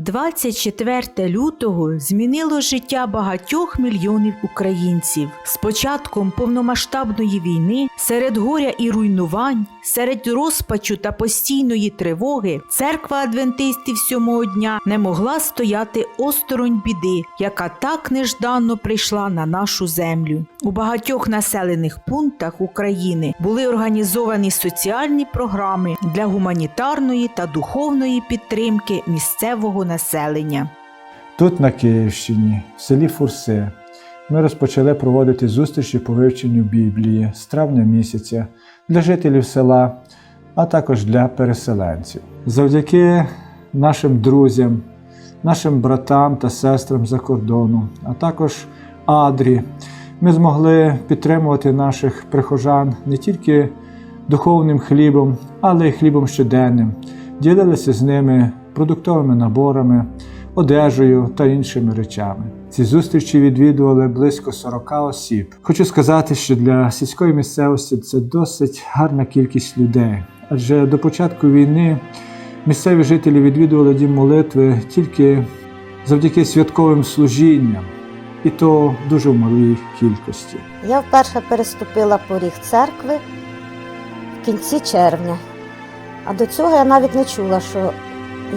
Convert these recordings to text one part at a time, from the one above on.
24 лютого змінило життя багатьох мільйонів українців. З початком повномасштабної війни, серед горя і руйнувань, серед розпачу та постійної тривоги, церква адвентистів сьомого дня не могла стояти осторонь біди, яка так нежданно прийшла на нашу землю. У багатьох населених пунктах України були організовані соціальні програми для гуманітарної та духовної підтримки місцевого населення. Тут, на Київщині, в селі Фурси, ми розпочали проводити зустрічі по вивченню Біблії з травня місяця для жителів села, а також для переселенців. Завдяки нашим друзям, нашим братам та сестрам за кордону, а також Адрі, ми змогли підтримувати наших прихожан не тільки духовним хлібом, але й хлібом щоденним, ділилися з ними продуктовими наборами, одежею та іншими речами. Ці зустрічі відвідували близько 40 осіб. Хочу сказати, що для сільської місцевості це досить гарна кількість людей, адже до початку війни місцеві жителі відвідували дім молитви тільки завдяки святковим служінням, і то дуже в малій кількості. Я вперше переступила поріг церкви в кінці червня. А до цього я навіть не чула, що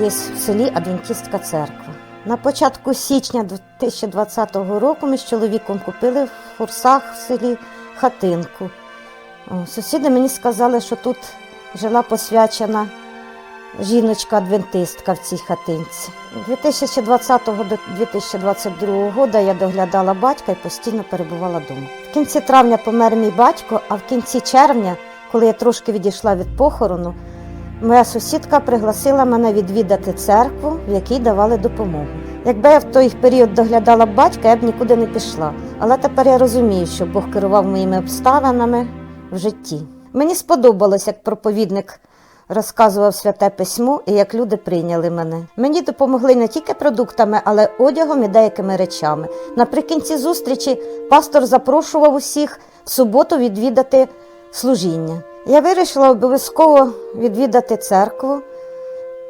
є в селі Адвентистська церква. На початку січня 2020 року ми з чоловіком купили в Фурсах в селі хатинку. Сусіди мені сказали, що тут жила посвячена жіночка-адвентистка в цій хатинці. З 2020 до 2022 року я доглядала батька і постійно перебувала вдома. В кінці травня помер мій батько, а в кінці червня, коли я трошки відійшла від похорону, моя сусідка пригласила мене відвідати церкву, в якій давали допомогу. Якби я в той період доглядала батька, я б нікуди не пішла. Але тепер я розумію, що Бог керував моїми обставинами в житті. Мені сподобалось, як проповідник розказував святе письмо і як люди прийняли мене. Мені допомогли не тільки продуктами, але одягом і деякими речами. Наприкінці зустрічі пастор запрошував усіх в суботу відвідати служіння. Я вирішила обов'язково відвідати церкву.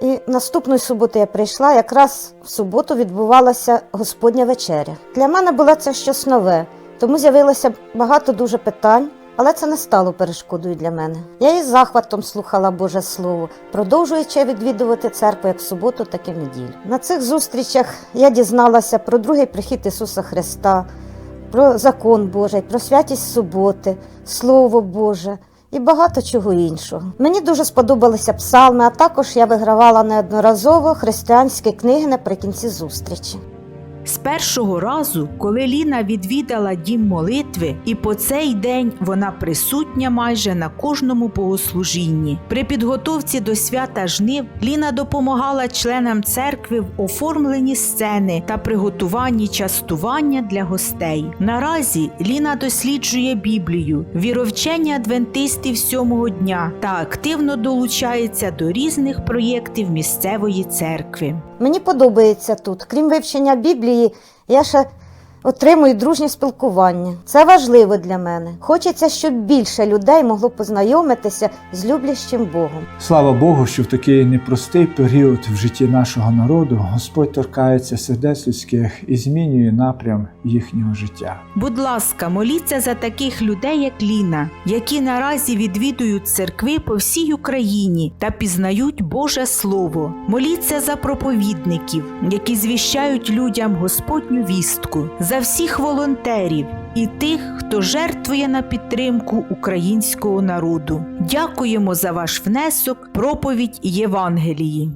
І наступної суботи я прийшла, якраз в суботу відбувалася Господня вечеря. Для мене було це щось нове, тому з'явилося багато дуже питань, але це не стало перешкодою для мене. Я із захватом слухала Боже Слово, продовжуючи відвідувати церкву як в суботу, так і в неділю. На цих зустрічах я дізналася про другий прихід Ісуса Христа, про закон Божий, про святість суботи, Слово Боже і багато чого іншого. Мені дуже сподобалися псалми, а також я вигравала неодноразово християнські книги наприкінці зустрічі. З першого разу, коли Ліна відвідала дім молитви, і по цей день вона присутня майже на кожному богослужінні. При підготовці до свята жнив Ліна допомагала членам церкви в оформленні сцени та приготуванні частування для гостей. Наразі Ліна досліджує Біблію, віровчення адвентистів сьомого дня та активно долучається до різних проєктів місцевої церкви. Мені подобається тут. Крім вивчення Біблії, я ще отримую дружнє спілкування. Це важливо для мене. Хочеться, щоб більше людей могло познайомитися з люблящим Богом. Слава Богу, що в такий непростий період в житті нашого народу Господь торкається сердець людських і змінює напрям їхнього життя. Будь ласка, моліться за таких людей, як Ліна, які наразі відвідують церкви по всій Україні та пізнають Боже Слово. Моліться за проповідників, які звіщають людям Господню вістку, за всіх волонтерів і тих, хто жертвує на підтримку українського народу. Дякуємо за ваш внесок, проповідь Євангелії.